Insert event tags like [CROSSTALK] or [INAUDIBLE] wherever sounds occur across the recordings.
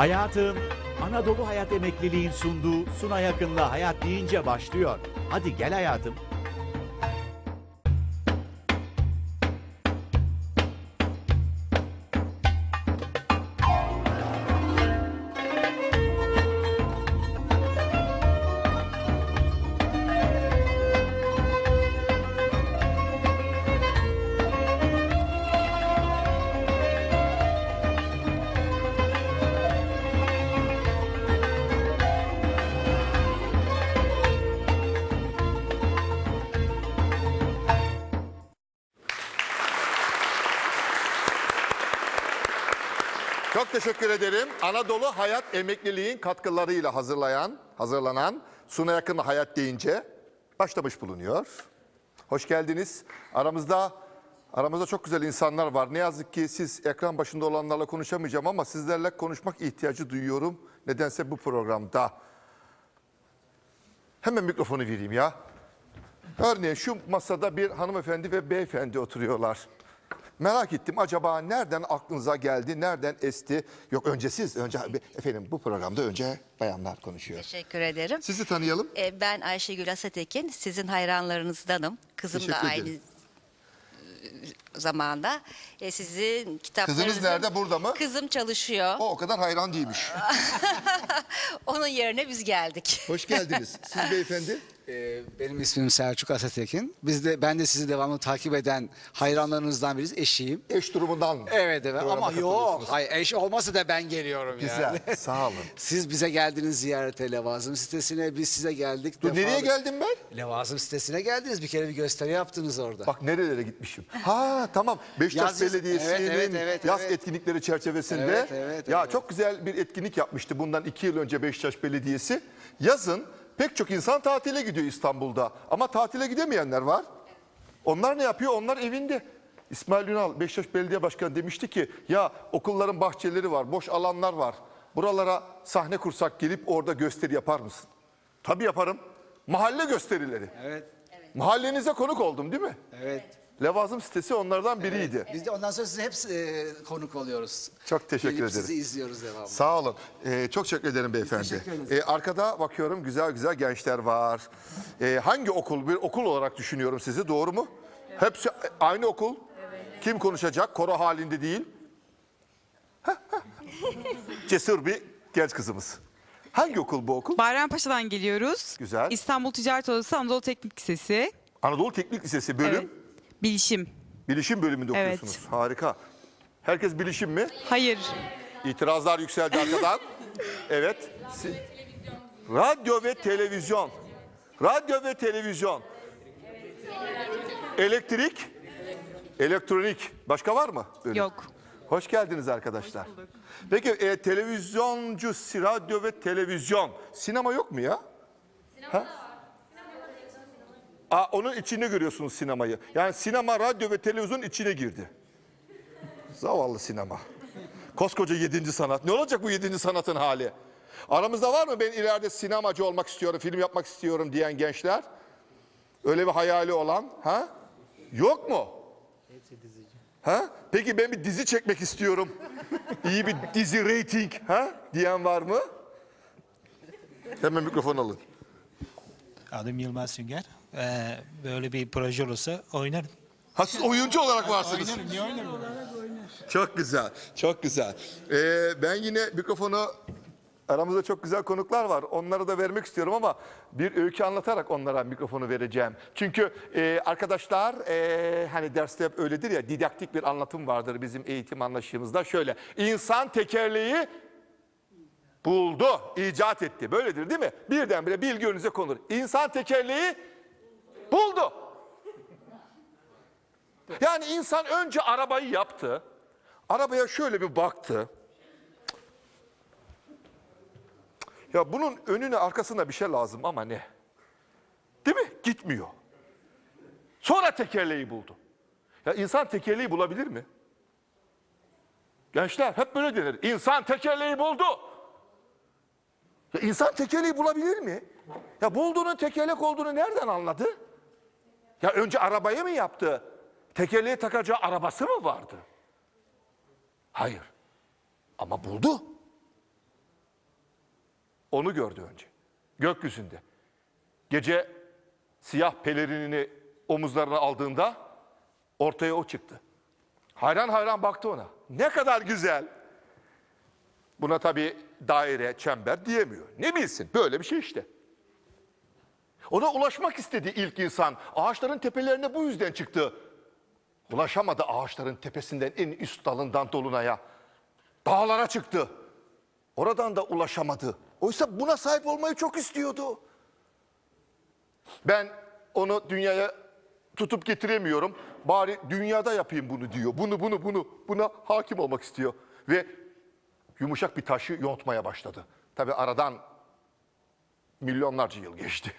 Hayatım, Anadolu Hayat Emekliliğin sunduğu Suna Yakın'la Hayat deyince başlıyor. Hadi gel hayatım. Çok teşekkür ederim. Anadolu Hayat Emekliliğin katkılarıyla hazırlayan, hazırlanan Suna Yakın Hayat deyince başlamış bulunuyor. Hoş geldiniz. Aramızda aramızda çok güzel insanlar var. Ne yazık ki siz ekran başında olanlarla konuşamayacağım ama sizlerle konuşmak ihtiyacı duyuyorum. Nedense bu programda. Hemen mikrofonu vereyim ya. Örneğin şu masada bir hanımefendi ve beyefendi oturuyorlar. Merak ettim acaba nereden aklınıza geldi, nereden esti? Yok önce siz, önce efendim bu programda önce bayanlar konuşuyor. Teşekkür ederim. Sizi tanıyalım. Ee, Ben Ayşegül Asatekin, sizin hayranlarınızdanım. Kızım da Teşekkür aynı ederim. zamanda. E, sizin kitaplarınızın... Kızınız nerede, burada mı? Kızım çalışıyor. O o kadar hayran değilmiş. [LAUGHS] Onun yerine biz geldik. Hoş geldiniz. Siz beyefendi. Ee, Benim ismim Selçuk Asatekin. Biz de ben de sizi devamlı takip eden hayranlarınızdan biriz. Eşiyim. Eş durumundan. Evet evet programa ama yok. katılıyorsunuz. Hayır eş olmasa da ben geliyorum Güzel, yani. sağ olun. [LAUGHS] Siz bize geldiniz ziyarete Levazım sitesine. Biz size geldik. Dur Defalı- nereye geldim ben? Levazım sitesine geldiniz. Bir kere bir gösteri yaptınız orada. Bak nerelere gitmişim. Ha tamam. Beşiktaş Yaz- Belediyesi'nin Evet, evet, evet, yaz evet. etkinlikleri çerçevesinde Evet, evet, ya evet. çok güzel bir etkinlik yapmıştı bundan iki yıl önce Beşiktaş Belediyesi. Yazın pek çok insan tatile gidiyor İstanbul'da ama tatile gidemeyenler var. Onlar ne yapıyor? Onlar evinde. İsmail Ünal Beşiktaş Belediye Başkanı demişti ki ya okulların bahçeleri var, boş alanlar var. Buralara sahne kursak gelip orada gösteri yapar mısın? Tabii yaparım. Mahalle gösterileri. Evet. Mahallenize konuk oldum değil mi? Evet. Levazım sitesi onlardan biriydi. Biz de ondan sonra size hep e, konuk oluyoruz. Çok teşekkür Gelip ederim. Sizi izliyoruz devamlı. Sağ olun. Ee, çok teşekkür ederim beyefendi. teşekkür ederiz. Ee, arkada bakıyorum güzel güzel gençler var. Ee, hangi okul? Bir okul olarak düşünüyorum sizi doğru mu? Hepsi aynı okul. Kim konuşacak? Koro halinde değil. [LAUGHS] Cesur bir genç kızımız. Hangi okul bu okul? Bayrampaşa'dan geliyoruz. Güzel. İstanbul Ticaret Odası Anadolu Teknik Lisesi. Anadolu Teknik Lisesi bölüm. Bilişim. Bilişim bölümünde Evet. okuyorsunuz. Harika. Herkes bilişim mi? Hayır. İtirazlar yükseldi arkadan. [LAUGHS] evet. Si- Radyo ve televizyon. Radyo ve televizyon. Elektrik. Elektronik. Başka var mı? bölüm? Yok. Hoş geldiniz arkadaşlar. Peki e, televizyoncu, si- radyo ve televizyon. Sinema yok mu ya? Ha? Aa, onun içine görüyorsunuz sinemayı. Yani sinema, radyo ve televizyon içine girdi. Zavallı sinema. Koskoca yedinci sanat. Ne olacak bu yedinci sanatın hali? Aramızda var mı ben ileride sinemacı olmak istiyorum, film yapmak istiyorum diyen gençler? Öyle bir hayali olan? Ha? Yok mu? Ha? Peki ben bir dizi çekmek istiyorum. İyi bir dizi rating ha? diyen var mı? Hemen mikrofon alın. Adım Yılmaz Sünger. Ee, böyle bir proje olursa oynarım. Ha siz oyuncu olarak varsınız. Oynarım, niye oynarım? Çok güzel, çok güzel. Ee, ben yine mikrofonu aramızda çok güzel konuklar var. Onlara da vermek istiyorum ama bir öykü anlatarak onlara mikrofonu vereceğim. Çünkü e, arkadaşlar e, hani derste hep öyledir ya didaktik bir anlatım vardır bizim eğitim anlaşımızda. Şöyle insan tekerleği buldu, icat etti. Böyledir değil mi? Birdenbire bilgi önünüze konur. İnsan tekerleği buldu. Yani insan önce arabayı yaptı. Arabaya şöyle bir baktı. Ya bunun önüne arkasına bir şey lazım ama ne? Değil mi? Gitmiyor. Sonra tekerleği buldu. Ya insan tekerleği bulabilir mi? Gençler hep böyle denir. İnsan tekerleği buldu. Ya insan tekerleği bulabilir mi? Ya bulduğunun tekerlek olduğunu nereden anladı? Ya önce arabayı mı yaptı? Tekerleğe takacağı arabası mı vardı? Hayır. Ama buldu. Onu gördü önce. Gökyüzünde. Gece siyah pelerinini omuzlarına aldığında ortaya o çıktı. Hayran hayran baktı ona. Ne kadar güzel. Buna tabii daire, çember diyemiyor. Ne bilsin böyle bir şey işte. Ona ulaşmak istedi ilk insan. Ağaçların tepelerine bu yüzden çıktı. Ulaşamadı ağaçların tepesinden en üst dalından dolunaya. Dağlara çıktı. Oradan da ulaşamadı. Oysa buna sahip olmayı çok istiyordu. Ben onu dünyaya tutup getiremiyorum. Bari dünyada yapayım bunu diyor. Bunu bunu bunu buna hakim olmak istiyor. Ve yumuşak bir taşı yontmaya başladı. Tabi aradan milyonlarca yıl geçti.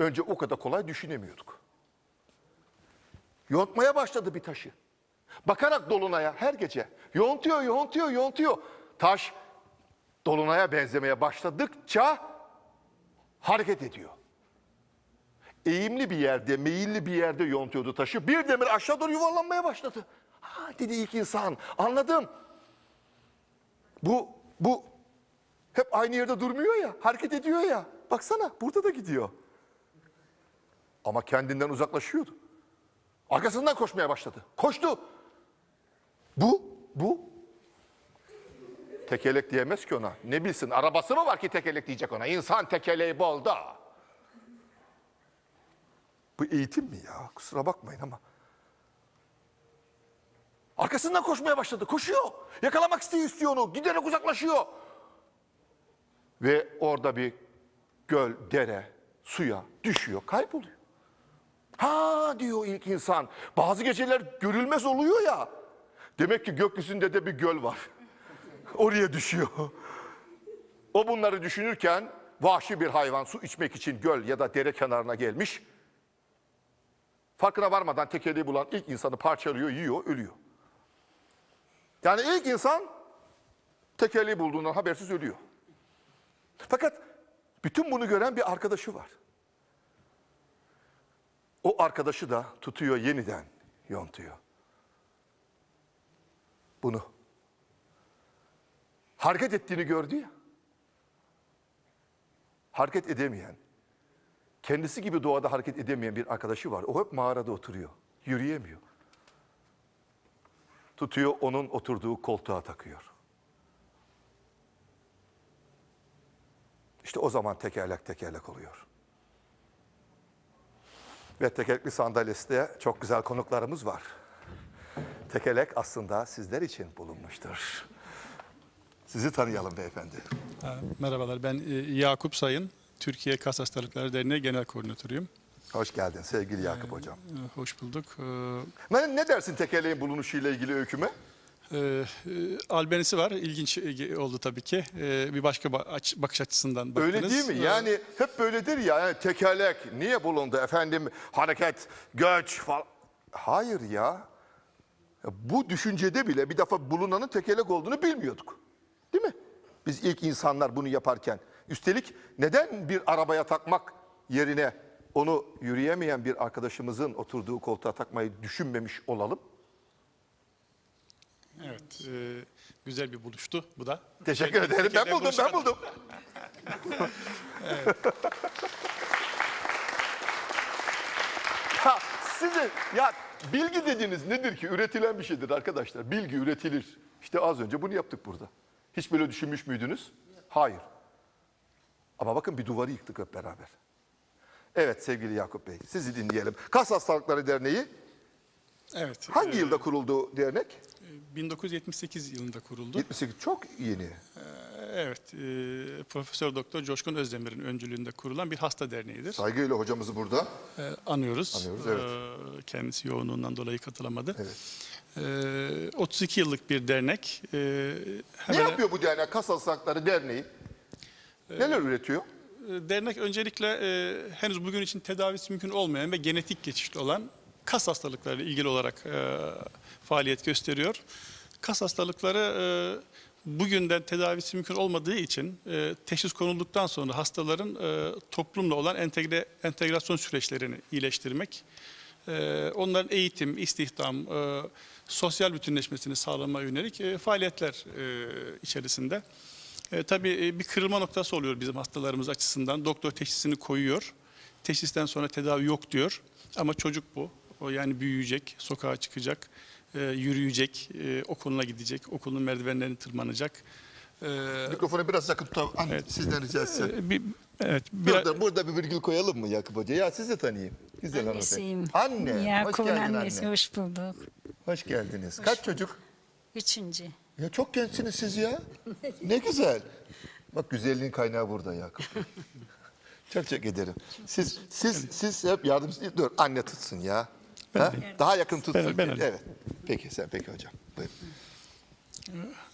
Önce o kadar kolay düşünemiyorduk. Yontmaya başladı bir taşı. Bakarak dolunaya her gece yontuyor, yontuyor, yontuyor. Taş dolunaya benzemeye başladıkça hareket ediyor. Eğimli bir yerde, meyilli bir yerde yontuyordu taşı. Bir demir aşağı doğru yuvarlanmaya başladı. Ha dedi ilk insan. Anladım. Bu bu hep aynı yerde durmuyor ya, hareket ediyor ya. Baksana burada da gidiyor. Ama kendinden uzaklaşıyordu. Arkasından koşmaya başladı. Koştu. Bu, bu. Tekelek diyemez ki ona. Ne bilsin arabası mı var ki tekelek diyecek ona. İnsan tekeleği bol da. Bu eğitim mi ya? Kusura bakmayın ama. Arkasından koşmaya başladı. Koşuyor. Yakalamak istiyor, istiyor onu. Giderek uzaklaşıyor. Ve orada bir göl, dere, suya düşüyor, kayboluyor. Ha diyor ilk insan. Bazı geceler görülmez oluyor ya. Demek ki gökyüzünde de bir göl var. [LAUGHS] Oraya düşüyor. O bunları düşünürken vahşi bir hayvan su içmek için göl ya da dere kenarına gelmiş. Farkına varmadan tekeliği bulan ilk insanı parçalıyor, yiyor, ölüyor. Yani ilk insan tekeliği bulduğundan habersiz ölüyor. Fakat bütün bunu gören bir arkadaşı var. O arkadaşı da tutuyor yeniden yontuyor. Bunu. Hareket ettiğini gördü ya. Hareket edemeyen, kendisi gibi doğada hareket edemeyen bir arkadaşı var. O hep mağarada oturuyor. Yürüyemiyor. Tutuyor onun oturduğu koltuğa takıyor. İşte o zaman tekerlek tekerlek oluyor. Ve tekerlekli sandalyesinde çok güzel konuklarımız var. Tekerlek aslında sizler için bulunmuştur. Sizi tanıyalım beyefendi. Ha, Merhabalar, ben e, Yakup Sayın, Türkiye Kas Hastalıkları Derneği Genel Koordinatörüyüm. Hoş geldin sevgili Yakup Hocam. E, Hoş bulduk. E, Ne, ne dersin tekerleğin bulunuşuyla ilgili öyküme? E, e, Albenisi var, ilginç e, oldu tabii ki. E, Bir başka bakış açısından baktınız. Öyle değil mi? Yani hep böyledir ya. Yani tekerlek niye bulundu efendim? Hareket, göç falan. Hayır. Ya Bu düşüncede bile bir defa bulunanın tekerlek olduğunu bilmiyorduk. Değil mi? Biz ilk insanlar bunu yaparken. Üstelik neden bir arabaya takmak yerine onu yürüyemeyen bir arkadaşımızın oturduğu koltuğa takmayı düşünmemiş olalım? Evet, e, güzel bir buluştu bu da. Teşekkür ederim. Ben buldum, ben buldum. [LAUGHS] ya sizin ya bilgi dediğiniz nedir ki? Üretilen bir şeydir arkadaşlar. Bilgi üretilir. İşte az önce bunu yaptık burada. Hiç böyle düşünmüş müydünüz? Hayır. Ama bakın bir duvarı yıktık hep beraber. Evet sevgili Yakup Bey, sizi dinleyelim. Kas Hastalıkları Derneği Evet, hangi e, yılda kuruldu dernek? 1978 yılında kuruldu. 78. Çok yeni. Evet, e, Profesör Doktor Coşkun Özdemir'in öncülüğünde kurulan bir hasta derneğidir. Saygıyla hocamızı burada. E, anıyoruz. Anıyoruz, evet. E, kendisi yoğunluğundan dolayı katılamadı. Evet. E, 32 yıllık bir dernek. E, Ne hemen- yapıyor bu dernek? Kas Hastalıkları Derneği. Neler üretiyor? E, Dernek öncelikle e, henüz bugün için tedavisi mümkün olmayan ve genetik geçişli olan kas hastalıklarıyla ilgili olarak e, faaliyet gösteriyor. Kas hastalıkları e, bugünden tedavisi mümkün olmadığı için e, teşhis konulduktan sonra hastaların e, toplumla olan entegre, entegrasyon süreçlerini iyileştirmek, e, onların eğitim, istihdam, e, sosyal bütünleşmesini sağlamaya yönelik e, faaliyetler e, içerisinde. E, tabii e, bir kırılma noktası oluyor bizim hastalarımız açısından. Doktor teşhisini koyuyor. Teşhisten sonra tedavi yok diyor. Ama çocuk bu. O yani büyüyecek, sokağa çıkacak, e, yürüyecek, e, okuluna gidecek, okulun merdivenlerini tırmanacak. E, Mikrofonu biraz yakın tutalım. Anne, Evet. sizden rica etsem. e, bir, evet, bir, Burada, burada bir virgül koyalım mı Yakup Hoca? Ya sizi tanıyayım. Güzel Annesiyim. hanımefendi. Anne, hoş Yakup'un geldin annesi. anne. Hoş bulduk. Hoş geldiniz. Kaç çocuk? Üçüncü. Ya çok gençsiniz siz ya. Ne güzel. Bak güzelliğin kaynağı burada Yakup. [LAUGHS] çok çok ederim. Siz siz siz hep yardımcı dur anne tutsun ya. Ha? Daha yakın tutsun. Ben- ben evet. Peki sen peki hocam. Buyurun.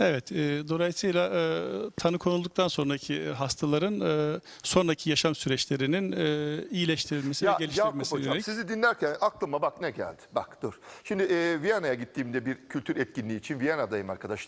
Evet, e, dolayısıyla e, tanı konulduktan sonraki hastaların e, sonraki yaşam süreçlerinin e, iyileştirilmesi ve Ya Yakup geliştirilmesi hocam yönelik. sizi dinlerken aklıma bak ne geldi. Bak dur. Şimdi e, Viyana'ya gittiğimde bir kültür etkinliği için Viyana'dayım arkadaşlar.